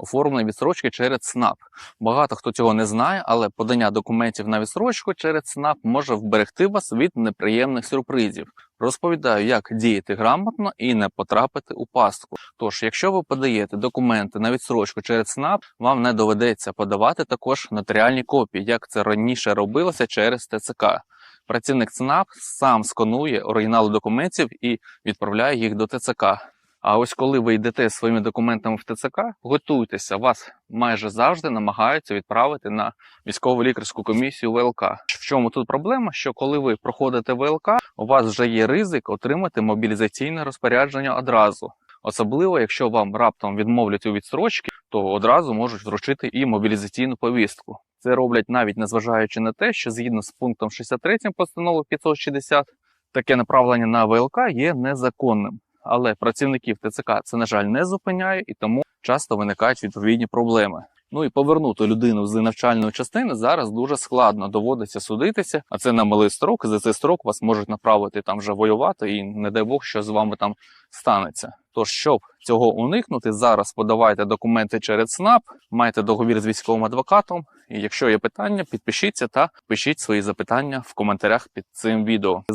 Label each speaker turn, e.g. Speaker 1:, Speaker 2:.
Speaker 1: оформлення відсрочки через ЦНАП. Багато хто цього не знає, але подання документів на відсрочку через ЦНАП може вберегти вас від неприємних сюрпризів. Розповідаю, як діяти грамотно і не потрапити у пастку. Тож, якщо ви подаєте документи на відсрочку через ЦНАП, вам не доведеться подавати також нотаріальні копії, як це раніше робилося через ТЦК. Працівник ЦНАП сам сканує оригінали документів і відправляє їх до ТЦК. А ось коли ви йдете своїми документами в ТЦК, готуйтеся, вас майже завжди намагаються відправити на військово лікарську комісію ВЛК. В чому тут проблема? Що коли ви проходите ВЛК, у вас вже є ризик отримати мобілізаційне розпорядження одразу. Особливо, якщо вам раптом відмовлять у відстрочці, то одразу можуть вручити і мобілізаційну повістку. Це роблять навіть незважаючи на те, що згідно з пунктом 63 постанови 560, таке направлення на ВЛК є незаконним. Але працівників ТЦК це, на жаль, не зупиняє і тому часто виникають відповідні проблеми. Ну і повернути людину з навчальної частини зараз дуже складно. Доводиться судитися, а це на малий строк. За цей строк вас можуть направити там вже воювати, і не дай Бог, що з вами там станеться. Тож, щоб цього уникнути, зараз подавайте документи через СНАП, майте договір з військовим адвокатом. І якщо є питання, підпишіться та пишіть свої запитання в коментарях під цим відео.